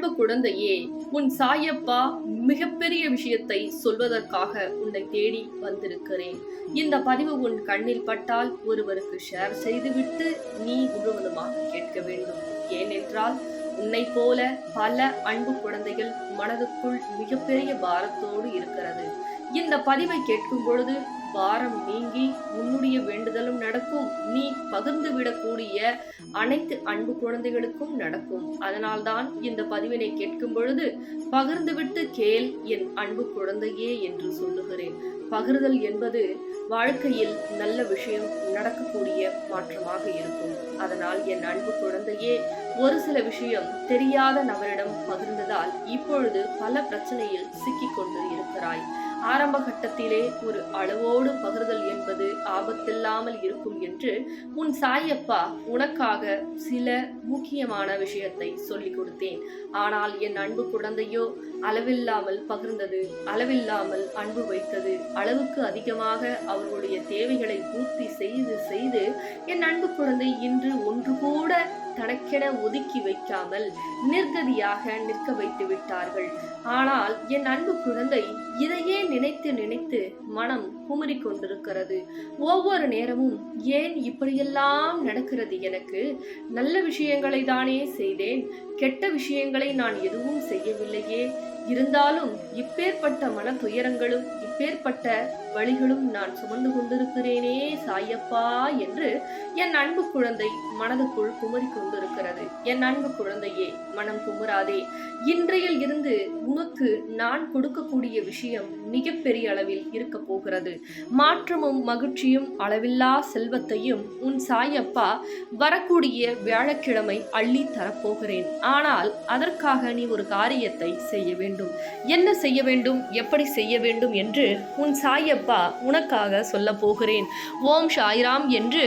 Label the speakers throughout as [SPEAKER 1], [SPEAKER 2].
[SPEAKER 1] அன்பு குழந்தையே உன் சாயப்பா மிகப்பெரிய விஷயத்தை சொல்வதற்காக உன்னை தேடி வந்திருக்கிறேன். இந்த பதிவு உன் கண்ணில் பட்டால் ஒருவருக்கு ஷேர் செய்துவிட்டு நீ முழுவதுமாக கேட்க வேண்டும். ஏனென்றால் உன்னை போல பல அன்பு குழந்தைகள் மனதுக்குள் மிகப்பெரிய பாரத்தோடு இருக்கிறது இந்த பதிவை கேட்கும் பொழுது பாரம் நீங்கி உன்னுடைய வேண்டுதலும் நடக்கும். நீ பகிர்ந்து விடக்கூடிய அனைத்து அன்பு குழந்தைகளுக்கும் நடக்கும். அதனால்தான் இந்த பதிவினை கேட்கும் பொழுது பகிர்ந்துவிட்டு கேள் என் அன்பு குழந்தையே என்று சொல்லுகிறேன். பகிர்தல் என்பது வாழ்க்கையில் நல்ல விஷயம் நடக்கக்கூடிய மாற்றமாக இருக்கும். அதனால் என் அன்பு குழந்தையே ஒரு சில விஷயம் தெரியாத நபரிடம் பகிர்ந்ததால் இப்பொழுது பல பிரச்சனையில் சிக்கிக் கொண்டு இருக்கிறாய். ஆரம்ப கட்டத்திலே ஒரு அளவோடு பகிர்தல் என்பது ஆபத்தில்லாமல் இருக்கும் என்று உன் சாயப்பா உனக்காக சில முக்கியமான விஷயத்தை சொல்லிக் கொடுத்தேன். ஆனால் என் அன்பு குழந்தையோ அளவில்லாமல் பகிர்ந்தது அளவில்லாமல் அன்பு வைத்தது அளவுக்கு அதிகமாக அவர்களுடைய தேவைகளை பூர்த்தி செய்து செய்து என் அன்பு குழந்தை இன்று ஒன்று கூட தனக்கென ஒதுக்கி வைக்காமல் நிர்கதியாக நிற்க வைத்து விட்டார்கள். ஆனால் என் அன்பு குழந்தை இதையே நினைத்து நினைத்து மனம் குமரி கொண்டிருக்கிறது. ஒவ்வொரு நேரமும் ஏன் இப்படியெல்லாம் நடக்கிறது எனக்கு? நல்ல விஷயங்களை தானே செய்தேன். கெட்ட விஷயங்களை நான் எதுவும் செய்யவில்லையே. இருந்தாலும் இப்பேற்பட்ட மன துயரங்களும் இப்பேற்பட்ட வழிகளும் நான் சுமந்து கொண்டிருக்கிறேனே சாயப்பா என்று என் அன்பு குழந்தை மனதுக்குள் குமரி கொண்டிருக்கிறது. என் அன்பு குழந்தையே மனம் குமுறாதே இன்றையில் இருந்து உனக்கு நான் கொடுக்கக்கூடிய விஷயம் மிகப்பெரிய அளவில் இருக்க போகிறது. மாற்றமும் மகிழ்ச்சியும் அளவில்லா செல்வத்தையும் உன் சாயப்பா வரக்கூடிய வியாழக்கிழமை அள்ளி தரப்போகிறேன். ஆனால் அதற்காக நீ ஒரு காரியத்தை செய்ய வேண்டும். என்ன செய்ய வேண்டும் எப்படி செய்ய வேண்டும் என்று உன் சாயப்பா உனக்காக சொல்ல போகிறேன். ஓம் சாய்ராம் என்று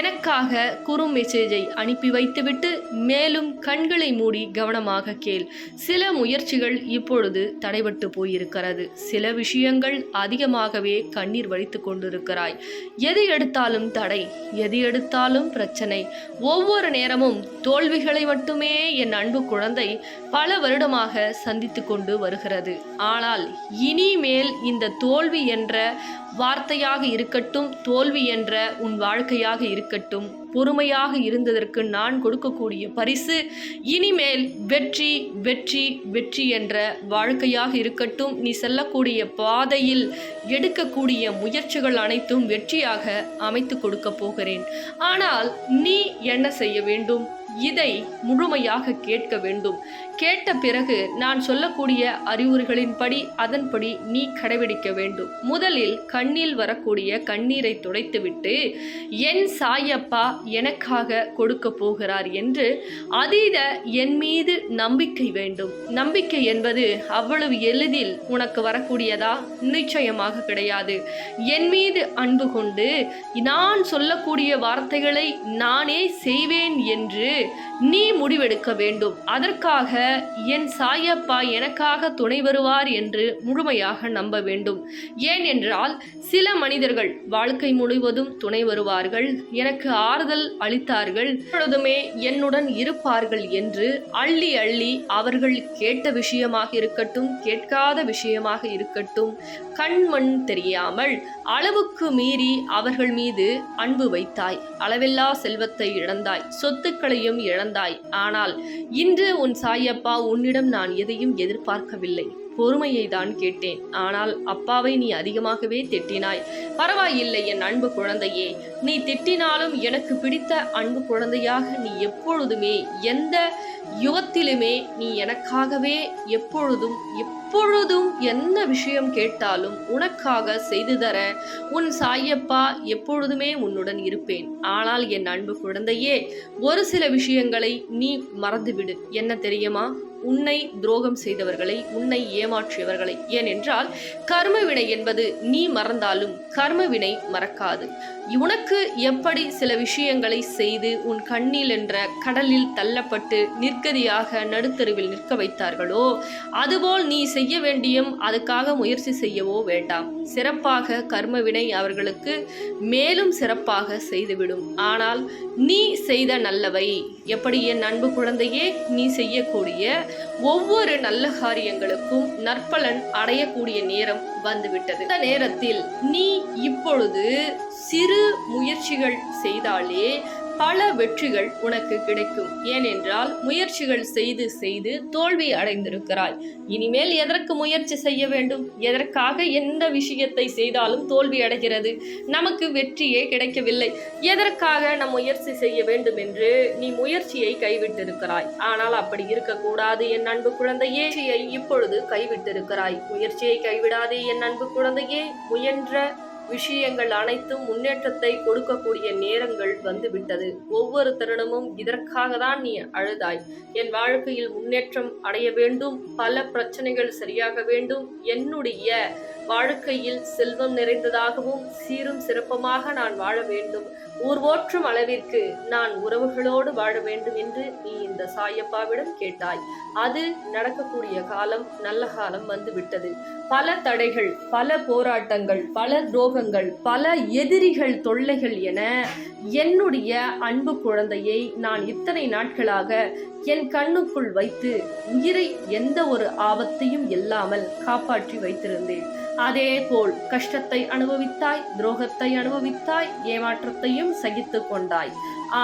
[SPEAKER 1] எனக்காக குறு மெசேஜை அனுப்பி வைத்துவிட்டு மேலும் கண்களை மூடி கவனமாக கேள். சில முயற்சிகள் இப்பொழுது தடைபட்டு போயிருக்கிறது. சில விஷயங்கள் அதிகமாகவே கண்ணீர் வடித்து கொண்டிருக்கிறாய். எது எடுத்தாலும் தடை எது எடுத்தாலும் பிரச்சனை. ஒவ்வொரு நேரமும் தோல்விகளை மட்டுமே என் அன்பு குழந்தை பல வருடமாக சந்தித்து கொண்டு வருகிறது. ஆனால் இனிமேல் இந்த தோல்வி என்ற வார்த்தையாக இருக்கட்டும் தோல்வி என்ற உன் வாழ்க்கையாக இருக்கட்டும் பொறுமையாக இருந்ததற்கு நான் கொடுக்கக்கூடிய பரிசு இனிமேல் வெற்றி வெற்றி வெற்றி என்ற வாழ்க்கையாக இருக்கட்டும் நீ செல்லக்கூடிய பாதையில் எடுக்கக்கூடிய முயற்சிகள் அனைத்தும் வெற்றியாக அமைத்து கொடுக்க போகிறேன். ஆனால் நீ என்ன செய்ய வேண்டும்? இதை முழுமையாக கேட்க வேண்டும். கேட்ட பிறகு நான் சொல்லக்கூடிய அறிவுரைகளின்படி அதன்படி நீ கடைபிடிக்க வேண்டும். முதலில் கண்ணில் வரக்கூடிய கண்ணீரை துடைத்துவிட்டு என் சாயப்பா எனக்காக கொடுக்க போகிறார் என்று அதீத என் மீது நம்பிக்கை வேண்டும். நம்பிக்கை என்பது அவ்வளவு எளிதில் உனக்கு வரக்கூடியதா? நிச்சயமாக கிடையாது. என் மீது அன்பு கொண்டு நான் சொல்லக்கூடிய வார்த்தைகளை நானே செய்வேன் என்று நீ முடிவெடுக்க வேண்டும். அதற்காக என் சாயப்பா எனக்காக துணை வருவார் என்று முழுமையாக நம்ப வேண்டும். ஏன் என்றால் சில மனிதர்கள் வாழ்க்கை முழுவதும் துணை வருவார்கள். எனக்கு ஆறுதல் அளித்தார்கள். எப்பொழுதுமே என்னுடன் இருப்பார்கள் என்று அள்ளி அள்ளி அவர்கள் கேட்ட விஷயமாக இருக்கட்டும் கேட்காத விஷயமாக இருக்கட்டும் கண்மண் தெரியாமல் அளவுக்கு மீறி அவர்கள் மீது அன்பு வைத்தாய். அளவில்லா செல்வத்தை இழந்தாய். சொத்துக்களையும் இழந்தாய். ஆனால் இன்று உன் சாயப்பா உன்னிடம் நான் எதையும் எதிர்பார்க்கவில்லை. பொறுமையை தான் கேட்டேன். ஆனால் அப்பாவை நீ அதிகமாகவே திட்டினாய். பரவாயில்லை என் அன்பு குழந்தையே. நீ திட்டினாலும் எனக்கு பிடித்த அன்பு குழந்தையாக நீ எப்பொழுதுமே எந்த யுகத்திலுமே நீ எனக்காகவே எப்பொழுதும் எப்பொழுதும் என்ன விஷயம் கேட்டாலும் உனக்காக செய்து தர உன் சாயப்பா எப்பொழுதுமே உன்னுடன் இருப்பேன். ஆனால் என் அன்பு குழந்தையே ஒரு சில விஷயங்களை நீ மறந்துவிடு. என்ன தெரியுமா? உன்னை துரோகம் செய்தவர்களை உன்னை ஏமாற்றியவர்களை. ஏனென்றால் கர்ம வினை என்பது நீ மறந்தாலும் கர்மவினை மறக்காது. உனக்கு எப்படி சில விஷயங்களை செய்து உன் கண்ணில் என்ற கடலில் தள்ளப்பட்டு நிற்கதியாக நடுத்தருவில் நிற்க வைத்தார்களோ அதுபோல் நீ செய்ய வேண்டியும் அதுக்காக முயற்சி செய்யவோ வேண்டாம். சிறப்பாக கர்மவினை அவர்களுக்கு மேலும் சிறப்பாக செய்துவிடும். ஆனால் நீ செய்த நல்லவை எப்படி என் அன்பு குழந்தையே நீ செய்யக்கூடிய ஒவ்வொரு நல்ல காரியங்களுக்கும் நற்பலன் அடையக்கூடிய நேரம் வந்துவிட்டது. இந்த நேரத்தில் நீ இப்பொழுது சிறு முயற்சிகள் செய்தாலே பல வெற்றிகள் உனக்கு கிடைக்கும். ஏனென்றால் முயற்சிகள் செய்து செய்து தோல்வி அடைந்திருக்கிறாய். இனிமேல் எதற்கு முயற்சி செய்ய வேண்டும்? எதற்காக எந்த விஷயத்தை செய்தாலும் தோல்வி அடைகிறது? நமக்கு வெற்றியே கிடைக்கவில்லை. எதற்காக நம் முயற்சி செய்ய வேண்டும் என்று நீ முயற்சியை கைவிட்டிருக்கிறாய். ஆனால் அப்படி இருக்கக்கூடாது என் அன்பு குழந்தையே. இப்பொழுது கைவிட்டிருக்கிறாய். முயற்சியை கைவிடாதே என் அன்பு குழந்தையே. முயன்ற விஷயங்கள் அனைத்தும் முன்னேற்றத்தை கொடுக்கக்கூடிய நேரங்கள் வந்துவிட்டது. ஒவ்வொரு தருணமும் இதற்காக தான் நீ அழுதாய். என் வாழ்க்கையில் முன்னேற்றம் அடைய வேண்டும் பல பிரச்சனைகள் சரியாக வேண்டும். என்னுடைய வாழ்க்கையில் செல்வம் நிறைந்ததாகவும் சீரும் சிறப்பமாக நான் வாழ வேண்டும். ஊர்வோற்றும் அளவிற்கு நான் உறவுகளோடு வாழ வேண்டும் என்று நீ இந்த சாயப்பாவிடம் கேட்டாய். அது நடக்கக்கூடிய காலம் நல்ல காலம் வந்துவிட்டது. பல தடைகள் பல போராட்டங்கள் பல துரோகங்கள் பல எதிரிகள் தொல்லைகள் என என்னுடைய அன்பு குழந்தையை நான் இத்தனை நாட்களாக என் கண்ணுக்குள் வைத்து உயிரை எந்த ஒரு ஆபத்தையும் இல்லாமல் காப்பாற்றி வைத்திருந்தேன். அதே போல் கஷ்டத்தை அனுபவித்தாய் துரோகத்தை அனுபவித்தாய் ஏமாற்றத்தையும் சகித்து கொண்டாய்.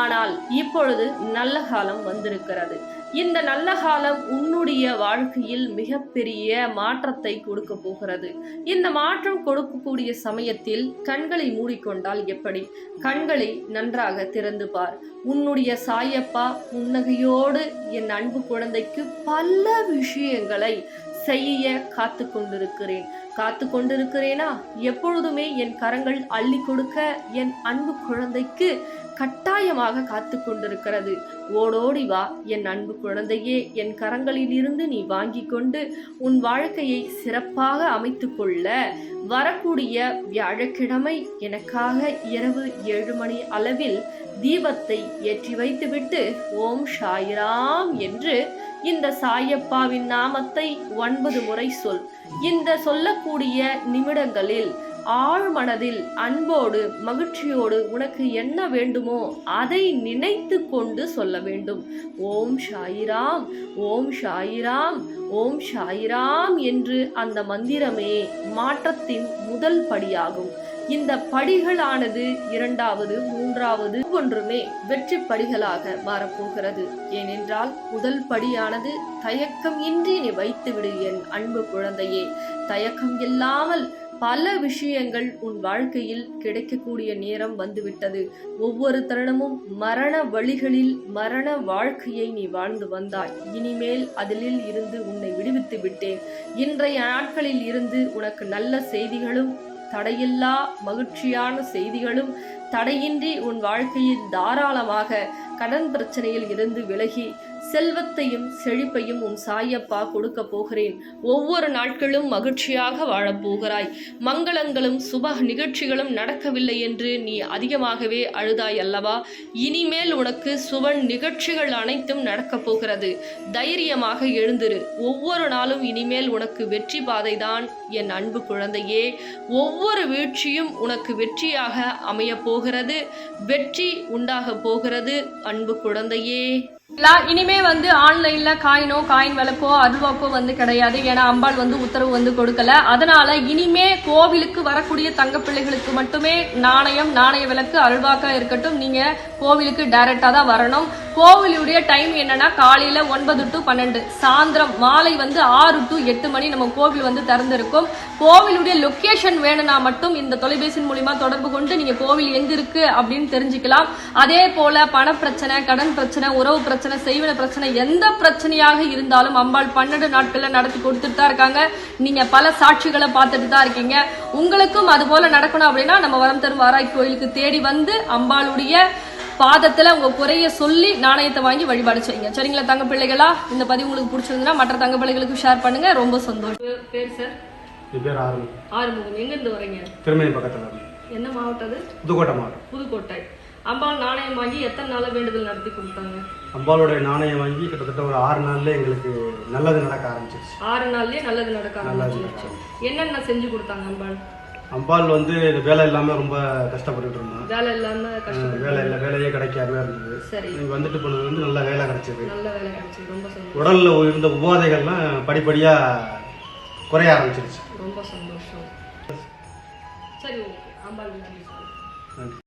[SPEAKER 1] ஆனால் இப்பொழுது நல்ல காலம் வந்திருக்கிறது. இந்த நல்ல காலம் உன்னுடைய வாழ்க்கையில் மிகப்பெரிய மாற்றத்தை கொடுக்க போகிறது. இந்த மாற்றம் கொடுக்கக்கூடிய சமயத்தில் கண்களை மூடிக்கொண்டால் எப்படி? கண்களை நன்றாக திறந்து பார். உன்னுடைய சாயப்பா புன்னகையோடு என் அன்பு குழந்தைக்கு பல விஷயங்களை செய்ய காத்து கொண்டிருக்கிறேன். காத்து கொண்டிருக்கிறேனா? எப்பொழுதுமே என் கரங்கள் அள்ளி கொடுக்க என் அன்பு குழந்தைக்கு கட்டாயமாக காத்து கொண்டிருக்கிறது. ஓடோடி வா என் அன்பு குழந்தையே என் கரங்களில் இருந்து நீ வாங்கி கொண்டு உன் வாழ்க்கையை சிறப்பாக அமைத்து கொள்ள வரக்கூடிய வியாழக்கிழமை எனக்காக இரவு ஏழு மணி அளவில் தீபத்தை ஏற்றி வைத்துவிட்டு ஓம் ஷாயிராம் என்று இந்த சாயப்பாவின் நாமத்தை ஒன்பது முறை சொல். இந்த சொல்லக்கூடிய நிமிடங்களில் ஆழ்மனதில் அன்போடு மகிழ்ச்சியோடு உனக்கு என்ன வேண்டுமோ அதை நினைத்து கொண்டு சொல்ல வேண்டும். ஓம் ஷாயிராம் ஓம் ஷாயிராம் ஓம் ஷாயிராம் என்று அந்த மந்திரமே மாற்றத்தின் முதல் படியாகும். இந்த படிகளானது இரண்டாவது மூன்றாவது ஒன்றுமே வெற்றி படிகளாக மாறப்போகிறது. ஏனென்றால் முதல் படியானது தயக்கம் இன்றி நீ வைத்துவிடு என் அன்பு குழந்தையே. தயக்கம் இல்லாமல் பல விஷயங்கள் உன் வாழ்க்கையில் கிடைக்கக்கூடிய நேரம் வந்துவிட்டது. ஒவ்வொரு தருணமும் மரண வழிகளில் மரண வாழ்க்கையை நீ வாழ்ந்து வந்தாய். இனிமேல் அதிலில் இருந்து உன்னை விடுவித்து விட்டேன். இன்றைய நாட்களில் இருந்து உனக்கு நல்ல செய்திகளும் தடையில்லா மகிழ்ச்சியான செய்திகளும் தடையின்றி உன் வாழ்க்கையில் தாராளமாக கடன் பிரச்சனையில் இருந்து விலகி செல்வத்தையும் செழிப்பையும் உன் சாயப்பா கொடுக்க போகிறேன். ஒவ்வொரு நாட்களும் மகிழ்ச்சியாக வாழப் போகிறாய். மங்களங்களும் சுப நிகழ்ச்சிகளும் நடக்கவில்லை என்று நீ அதிகமாகவே அழுதாய் அல்லவா? இனிமேல் உனக்கு சுப நிகழ்ச்சிகள் அனைத்தும் நடக்கப் போகிறது. தைரியமாக எழுந்திரு. ஒவ்வொரு நாளும் இனிமேல் உனக்கு வெற்றி பாதைதான் என் அன்பு குழந்தையே. ஒவ்வொரு வீழ்ச்சியும் உனக்கு வெற்றியாக அமையப் போகிறது. வெற்றி உண்டாக போகிறது. அன்பு குழந்தையே.
[SPEAKER 2] இனிமே வந்து ஆன்லைன்ல காயினோ காயின் விளக்கோ அருள்வாக்கோ வந்து கிடையாது. ஏன்னா அம்பாள் வந்து உத்தரவு வந்து கொடுக்கல. அதனால இனிமே கோவிலுக்கு வரக்கூடிய தங்க பிள்ளைகளுக்கு மட்டுமே நாணயம் நாணய விளக்கு அருள்வாக்கா இருக்கட்டும். நீங்க கோவிலுக்கு டைரக்டா தான் வரணும். கோவிலுடைய டைம் என்னன்னா காலையில ஒன்பது டு பன்னெண்டு. சாயந்தரம் மாலை வந்து ஆறு டு எட்டு மணி நம்ம கோவில் வந்து திறந்திருக்கும். கோவிலுடைய லொக்கேஷன் வேணும்னா மட்டும் இந்த தொலைபேசியின் மூலியமா தொடர்பு கொண்டு நீங்க கோவில் எங்க இருக்கு அப்படின்னு தெரிஞ்சுக்கலாம். அதே போல பண பிரச்சனை கடன் பிரச்சனை உறவு பிரச்சனை செய்வன பிரச்சனை எந்த பிரச்சனையாக இருந்தாலும் அம்பாள் பன்னெண்டு நாட்கள்ல நடத்தி கொடுத்துட்டு தான் இருக்காங்க. நீங்க பல சாட்சிகளை பார்த்துட்டு தான் இருக்கீங்க. உங்களுக்கும் அது போல நடக்கணும் அப்படின்னா நம்ம வரம் தரும் வாராய் கோயிலுக்கு தேடி வந்து அம்பாளுடைய பாதத்துல உங்க குறைய சொல்லி நாணயத்தை வாங்கி வழிபாடு செய்யுங்க. சரிங்களா தங்க பிள்ளைகளா? இந்த பதிவு உங்களுக்கு பிடிச்சிருந்தா மற்ற தங்க பிள்ளைகளுக்கு ஷேர் பண்ணுங்க. ரொம்ப சந்தோஷம். பேர் சார்
[SPEAKER 3] பேர்
[SPEAKER 1] ஆறுமுகம். எங்க இருந்து வரீங்க
[SPEAKER 3] திருமணி பக்கத்தில்.
[SPEAKER 1] என்ன மாவட்டம் அது?
[SPEAKER 3] புதுக்கோட்டை மாவட்டம்.
[SPEAKER 1] புதுக்கோட்டை. அம்பாள் நாணயம் வாங்கி எத்தனை நாளா வேண்டுதல் நடத்தி கொடுத்தாங்க?
[SPEAKER 3] அம்பாளுடைய நாணயம் வாங்கி கிட்டத்தட்ட ஒரு ஆறு நாள்ல எங்களுக்கு நல்லது நடக்க ஆரம்பிச்சிருச்சு.
[SPEAKER 1] ஆறு நாள்லயே நல்லது நடக்க ஆரம்பிச்சிருச்சு. என்னென்ன செஞ்சு கொடுத்தாங்க அம்பாள்?
[SPEAKER 3] அம்பாள் வந்து வேலை இல்லாமல் ரொம்ப கஷ்டப்பட்டுட்டு இருந்தோம்
[SPEAKER 1] வேலை இல்லாம
[SPEAKER 3] வேலை இல்லை வேலையே கிடைக்காம இருந்தது.
[SPEAKER 1] சரி.
[SPEAKER 3] நீங்கள் வந்துட்டு போனது வந்து நல்ல வேலை கிடைச்சது.
[SPEAKER 1] நல்ல வேலை கிடைச்சு ரொம்ப
[SPEAKER 3] உடல்ல இருந்த உபாதைகள்லாம் படிப்படியாக குறைய ஆரம்பிச்சிருச்சு.
[SPEAKER 1] ரொம்ப சந்தோஷம். சரி ஓகே. அம்பாள்.
[SPEAKER 3] நன்றி.